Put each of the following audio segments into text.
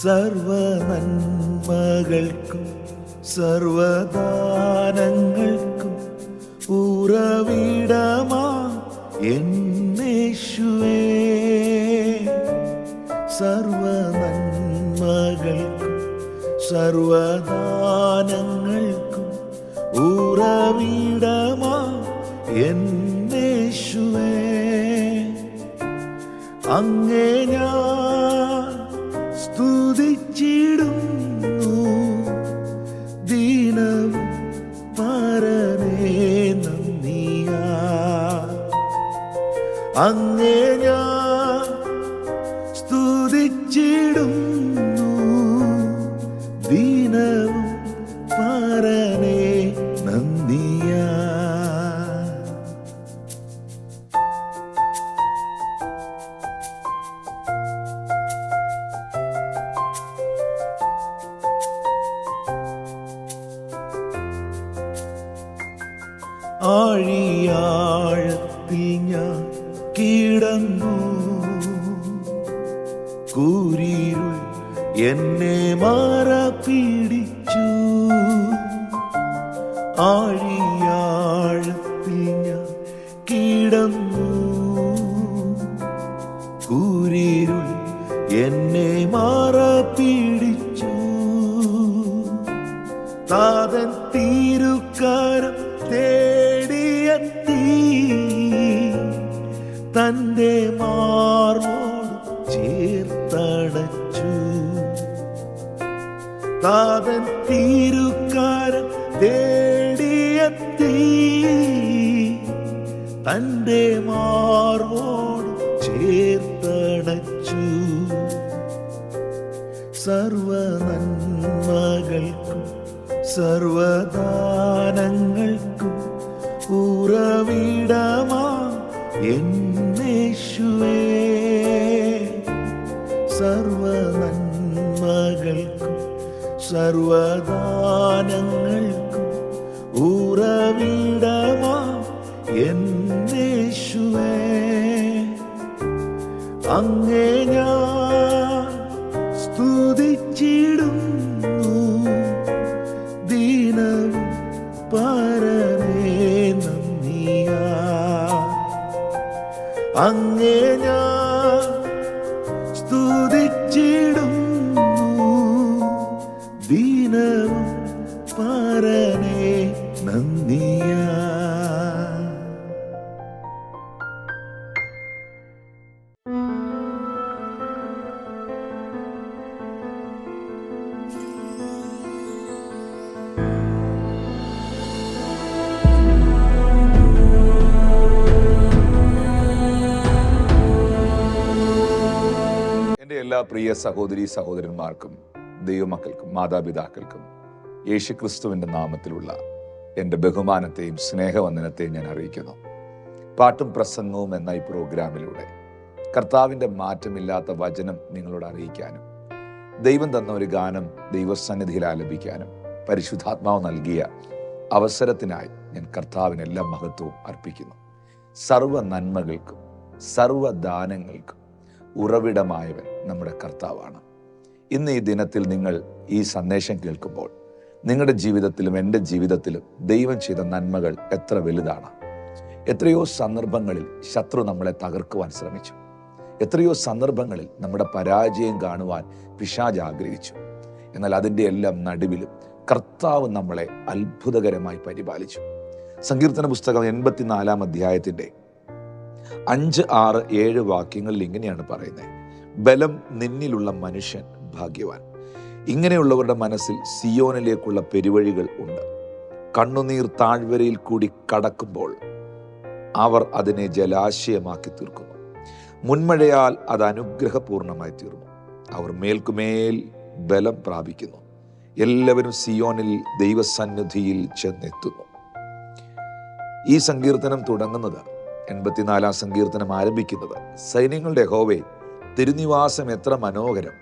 സർവ നന്മകൾക്കും സർവദാനങ്ങൾക്കും ഉറവിടമാ എന്നേശുവേ. സർവ നന്മകൾക്കും സർവദാനങ്ങൾക്കും ഉറവിടമാ എന്നേശുവേ. അങ്ങേ അങ്ങേ ഞാൻ സ്തുതിച്ചിടുന്നു. ദീനവും പരനേ നന്ദിയാ. ആഴിയാഴത്തിൽ ഞാൻ കിടന്നു. കൂരിരുൾ എന്നെ മാറ പിടിച്ചു ആഴിയാഴത്തിൽ ഞാൻ കിടന്നു. കൂരിരുൾ എന്നെ മാറ പിടിച്ചു താതൻ തന്റെ മാർമോട് ചേർത്തടച്ചു. താതൻ തീരുക്കാരൻ തേടിയെത്തി. തന്റെ മാർമോട് ചേർത്തടച്ചു. സർവനന്മകൾക്കും സർവദാനങ്ങൾക്കും ഉറവിടമാ എന്നേശുവേ സർവ നന്മകൾക്കും സർവദാനങ്ങൾക്കും ഉറവിടമാ എന്നേശുവേ അങ്ങേ എല്ലാ പ്രിയ സഹോദരി സഹോദരന്മാർക്കും ദൈവമക്കൾക്കും മാതാപിതാക്കൾക്കും യേശുക്രിസ്തുവിന്റെ നാമത്തിലുള്ള എന്റെ ബഹുമാനത്തെയും സ്നേഹവന്ദനത്തെയും ഞാൻ അറിയിക്കുന്നു. പാട്ടും പ്രസംഗവും എന്ന ഈ പ്രോഗ്രാമിലൂടെ കർത്താവിന്റെ മാറ്റമില്ലാത്ത വചനം നിങ്ങളോട് അറിയിക്കാനും ദൈവം തന്ന ഒരു ഗാനം ദൈവസന്നിധിയിൽ ആലപിക്കാനും പരിശുദ്ധാത്മാവ് നൽകിയ അവസരത്തിനായി ഞാൻ കർത്താവിന് എല്ലാ മഹത്വവും അർപ്പിക്കുന്നു. സർവ നന്മകൾക്കും സർവദാനങ്ങൾക്കും ഉറവിടമായവൻ നമ്മുടെ കർത്താവാണ്. ഇന്ന് ഈ ദിനത്തിൽ നിങ്ങൾ ഈ സന്ദേശം കേൾക്കുമ്പോൾ നിങ്ങളുടെ ജീവിതത്തിലും എന്റെ ജീവിതത്തിലും ദൈവം ചെയ്ത നന്മകൾ എത്ര വലുതാണ്. എത്രയോ സന്ദർഭങ്ങളിൽ ശത്രു നമ്മളെ തകർക്കുവാൻ ശ്രമിച്ചു. എത്രയോ സന്ദർഭങ്ങളിൽ നമ്മുടെ പരാജയം കാണുവാൻ പിശാജ് ആഗ്രഹിച്ചു. എന്നാൽ അതിന്റെ എല്ലാം നടുവിലും കർത്താവ് നമ്മളെ അത്ഭുതകരമായി പരിപാലിച്ചു. സങ്കീർത്തന പുസ്തകം എൺപത്തിനാലാം അധ്യായത്തിന്റെ അഞ്ച് ആറ് ഏഴ് വാക്യങ്ങളിൽ ഇങ്ങനെയാണ് പറയുന്നത്. ബലം നിന്നിലുള്ള മനുഷ്യൻ ഭാഗ്യവാൻ. ഇങ്ങനെയുള്ളവരുടെ മനസ്സിൽ സിയോനിലേക്കുള്ള പെരുവഴികൾ ഉണ്ട്. കണ്ണുനീർ താഴ്വരയിൽ കൂടി കടക്കുമ്പോൾ അവർ അതിനെ ജലാശയമാക്കി തീർക്കുന്നു. മുൻമഴയാൽ അത് അനുഗ്രഹപൂർണമായി തീർന്നു. അവർ മേൽക്കുമേൽ ബലം പ്രാപിക്കുന്നു. എല്ലാവരും സിയോനിൽ ദൈവസന്നിധിയിൽ ചെന്നെത്തുന്നു. ഈ സങ്കീർത്തനം തുടങ്ങുന്നത് എൺപത്തിനാലാം സങ്കീർത്തനം ആരംഭിക്കുന്നത്. സൈന്യങ്ങളുടെ യഹോവേ തിരുനിവാസം എത്ര മനോഹരം.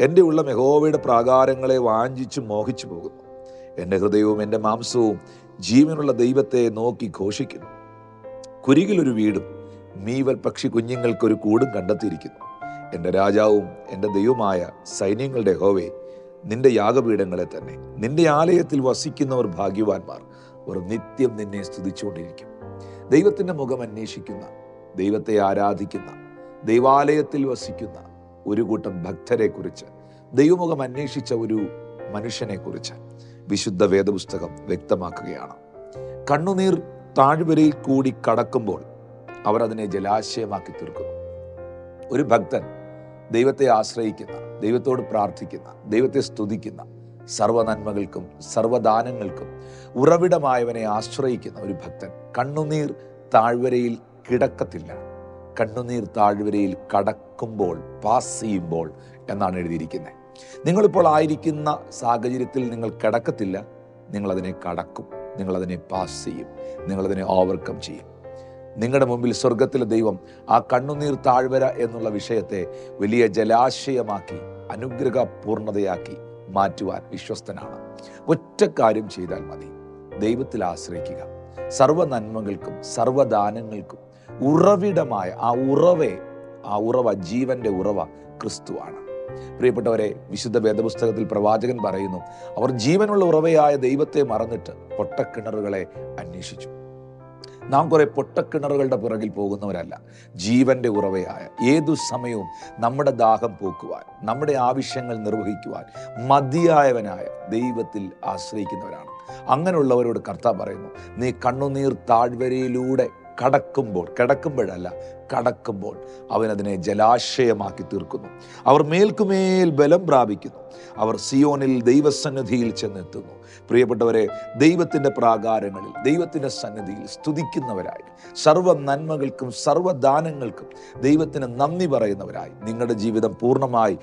എന്റെ ഉള്ള മെഹോവയുടെ പ്രാകാരങ്ങളെ വാഞ്ചിച്ചു മോഹിച്ചു പോകുന്നു. എന്റെ ഹൃദയവും എന്റെ മാംസവും ജീവനുള്ള ദൈവത്തെ നോക്കി ഘോഷിക്കുന്നു. കുരികിലൊരു വീടും മീവൽ പക്ഷി കുഞ്ഞുങ്ങൾക്കൊരു കൂടും കണ്ടെത്തിയിരിക്കുന്നു. എന്റെ രാജാവും എന്റെ ദൈവമായ സൈന്യങ്ങളുടെ ഹോവേ നിന്റെ യാഗപീഠങ്ങളെ തന്നെ നിന്റെ ആലയത്തിൽ വസിക്കുന്നവർ ഭാഗ്യവാന്മാർ. അവർ നിത്യം നിന്നെ സ്തുതിച്ചുകൊണ്ടിരിക്കും. ദൈവത്തിന്റെ മുഖം അന്വേഷിക്കുന്ന ദൈവത്തെ ആരാധിക്കുന്ന ദൈവാലയത്തിൽ വസിക്കുന്ന ഒരു കൂട്ടം ഭക്തരെ കുറിച്ച് ദൈവമുഖം അന്വേഷിച്ച ഒരു മനുഷ്യനെ കുറിച്ച് വിശുദ്ധ വേദപുസ്തകം വ്യക്തമാക്കുകയാണ്. കണ്ണുനീർ താഴ്വരയിൽ കൂടി കടക്കുമ്പോൾ അവർ അതിനെ ജലാശയമാക്കി തീർക്കുന്നു. ഒരു ഭക്തൻ ദൈവത്തെ ആശ്രയിക്കുന്ന ദൈവത്തോട് പ്രാർത്ഥിക്കുന്ന ദൈവത്തെ സ്തുതിക്കുന്ന സർവനന്മകൾക്കും സർവദാനങ്ങൾക്കും ഉറവിടമായവനെ ആശ്രയിക്കുന്ന ഒരു ഭക്തൻ. കണ്ണുനീർ താഴ്വരയിൽ കിടക്കത്തില്ല. കണ്ണുനീർ താഴ്വരയിൽ കടക്കുമ്പോൾ പാസ് ചെയ്യുമ്പോൾ എന്നാണ് എഴുതിയിരിക്കുന്നത്. നിങ്ങളിപ്പോൾ ആയിരിക്കുന്ന സാഹചര്യത്തിൽ നിങ്ങൾ കിടക്കത്തില്ല. നിങ്ങളതിനെ കടക്കും. നിങ്ങളതിനെ പാസ് ചെയ്യും. നിങ്ങളതിനെ ഓവർകം ചെയ്യും. നിങ്ങളുടെ മുമ്പിൽ സ്വർഗത്തിലെ ദൈവം ആ കണ്ണുനീർ താഴ്വര എന്നുള്ള വിഷയത്തെ വലിയ ജലാശയമാക്കി അനുഗ്രഹ പൂർണതയാക്കി മാറ്റുവാൻ വിശ്വസ്തനാണ്. ഒറ്റ കാര്യം ചെയ്താൽ മതി. ദൈവത്തിൽ ആശ്രയിക്കുക. സർവ നന്മകൾക്കും സർവദാനങ്ങൾക്കും ഉറവിടമായ ആ ഉറവേ ആ ഉറവ ജീവന്റെ ഉറവ ക്രിസ്തുവാണ്. പ്രിയപ്പെട്ടവരെ വിശുദ്ധ വേദപുസ്തകത്തിൽ പ്രവാചകൻ പറയുന്നു അവർ ജീവനുള്ള ഉറവയായ ദൈവത്തെ മറന്നിട്ട് പൊട്ടക്കിണറുകളെ അന്വേഷിച്ചു. നാം കുറെ പൊട്ടക്കിണറുകളുടെ പുറകിൽ പോകുന്നവരല്ല. ജീവന്റെ ഉറവയായ ഏതു സമയവും നമ്മുടെ ദാഹം പോക്കുവാൻ നമ്മുടെ ആവശ്യങ്ങൾ നിർവഹിക്കുവാൻ മതിയായവനായ ദൈവത്തിൽ ആശ്രയിക്കുന്നവരാണ്. അങ്ങനെയുള്ളവരോട് കർത്താവ് പറയുന്നു നീ കണ്ണുനീർ താഴ്വരയിലൂടെ കടക്കുമ്പോൾ കിടക്കുമ്പോഴല്ല കടക്കുമ്പോൾ അവൻ അതിനെ ജലാശയമാക്കി തീർക്കുന്നു. അവർ മേൽക്കുമേൽ ബലം പ്രാപിക്കുന്നു. അവർ സിയോനിൽ ദൈവസന്നിധിയിൽ ചെന്നെത്തുന്നു. പ്രിയപ്പെട്ടവരെ ദൈവത്തിന്റെ പ്രാകാരങ്ങളിൽ ദൈവത്തിന്റെ സന്നിധിയിൽ സ്തുതിക്കുന്നവരായി സർവ നന്മകൾക്കും സർവദാനങ്ങൾക്കും ദൈവത്തിന് നന്ദി പറയുന്നവരായി നിങ്ങളുടെ ജീവിതം പൂർണമായി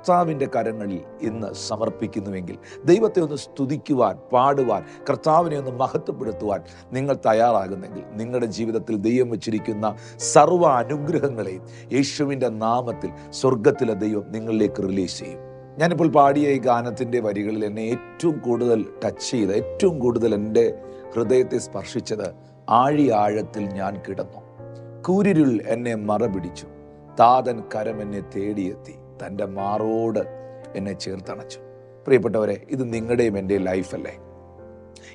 കർത്താവിന്റെ കരങ്ങളിൽ ഇന്ന് സമർപ്പിക്കുന്നുവെങ്കിൽ ദൈവത്തെ ഒന്ന് സ്തുതിക്കുവാൻ പാടുവാൻ കർത്താവിനെ ഒന്ന് മഹത്വപ്പെടുത്തുവാൻ നിങ്ങൾ തയ്യാറാകുന്നെങ്കിൽ നിങ്ങളുടെ ജീവിതത്തിൽ ദൈവം വച്ചിരിക്കുന്ന സർവ അനുഗ്രഹങ്ങളെയും യേശുവിന്റെ നാമത്തിൽ സ്വർഗത്തിലെ ദൈവം നിങ്ങളിലേക്ക് റിലീസ് ചെയ്യും. ഞാനിപ്പോൾ പാടിയ ഈ ഗാനത്തിന്റെ വരികളിൽ എന്നെ ഏറ്റവും കൂടുതൽ ടച്ച് ചെയ്ത ഏറ്റവും കൂടുതൽ എന്റെ ഹൃദയത്തെ സ്പർശിച്ചത് ആഴി ആഴത്തിൽ ഞാൻ കിടന്നു. കൂരിരുൾ എന്നെ മറപിടിച്ചു. താതൻ കരം എന്നെ തേടിയെത്തി. തന്റെ മാറോട് എന്നെ ചേർത്തണച്ചു. പ്രിയപ്പെട്ടവരെ ഇത് നിങ്ങളുടെയും എന്റെ ലൈഫല്ലേ?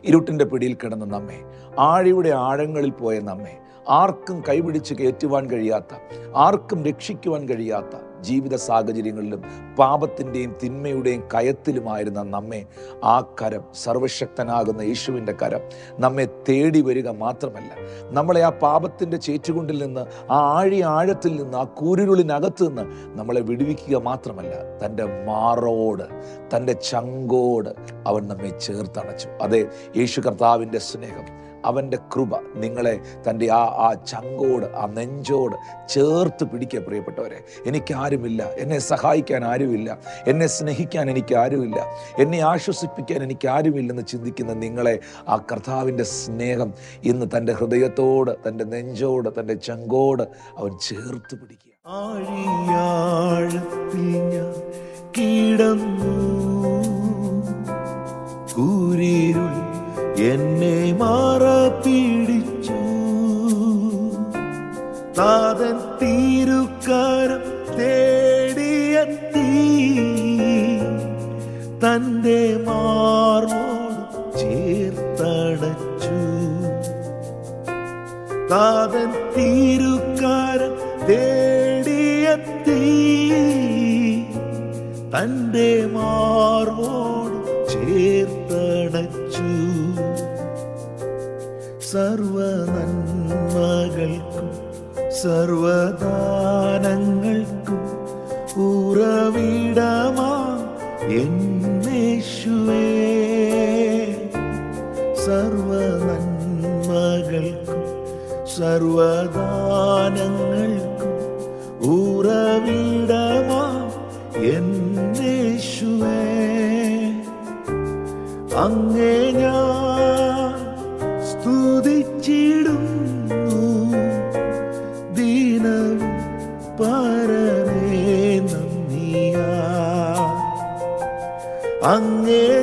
ഇരുട്ടിന്റെ പിടിയിൽ കിടന്ന നമ്മെ ആഴിയുടെ ആഴങ്ങളിൽ പോയ നമ്മെ ആർക്കും കൈപിടിച്ച് കയറ്റുവാൻ കഴിയാത്ത ആർക്കും രക്ഷിക്കുവാൻ കഴിയാത്ത ജീവിത സാഹചര്യങ്ങളിലും പാപത്തിന്റെയും തിന്മയുടെയും കയത്തിലുമായിരുന്ന നമ്മെ ആ കരം സർവശക്തനാകുന്ന യേശുവിന്റെ കരം നമ്മെ തേടി വരിക മാത്രമല്ല. നമ്മളെ ആ പാപത്തിന്റെ ചേറ്റുകൊണ്ടിൽ നിന്ന് ആ ആഴി ആഴത്തിൽ നിന്ന് ആ കൂരുരുളിനകത്ത് നിന്ന് നമ്മളെ വിടുവിക്കുക മാത്രമല്ല തന്റെ മാറോട് തന്റെ ചങ്കോട് അവൻ നമ്മെ ചേർത്തണച്ചു. അതെ യേശു കർത്താവിന്റെ സ്നേഹം അവന്റെ കൃപ നിങ്ങളെ തന്റെ ആ ആ ചങ്കോട് ആ നെഞ്ചോട് ചേർത്ത് പിടിക്കുക പ്രിയപ്പെട്ടവരെ. എനിക്കാരുമില്ല എന്നെ സഹായിക്കാൻ ആരുമില്ല. എന്നെ സ്നേഹിക്കാൻ എനിക്ക് ആരുമില്ല. എന്നെ ആശ്വസിപ്പിക്കാൻ എനിക്ക് ആരുമില്ലെന്ന് ചിന്തിക്കുന്ന നിങ്ങളെ ആ കർത്താവിന്റെ സ്നേഹം ഇന്ന് തന്റെ ഹൃദയത്തോട് തന്റെ നെഞ്ചോട് തന്റെ ചങ്കോട് അവൻ ചേർത്ത് പിടിക്കുക. ആഴിയാഴത്തിൽ ഞാൻ എന്നെ മാറ പിടിച്ചു താതൻ തീരുക്കാരം തേടിയെത്തി. തന്റെ മാർമോട് ചേർത്തടച്ചു. താതൻ തീരുക്കാരൻ തേടിയെത്തി. തന്റെ മാർമോട് ചേർത്തടച്ചു സർവദാനങ്ങൾക്കും ഉറവിടമാ എന്നേശുവേ. സർവ നന്മകൾക്കും സർവദാനങ്ങൾക്കും ഉറവിടമാ എന്നേശുവേ. അങ്ങേ ഞാൻ അങ്ങേ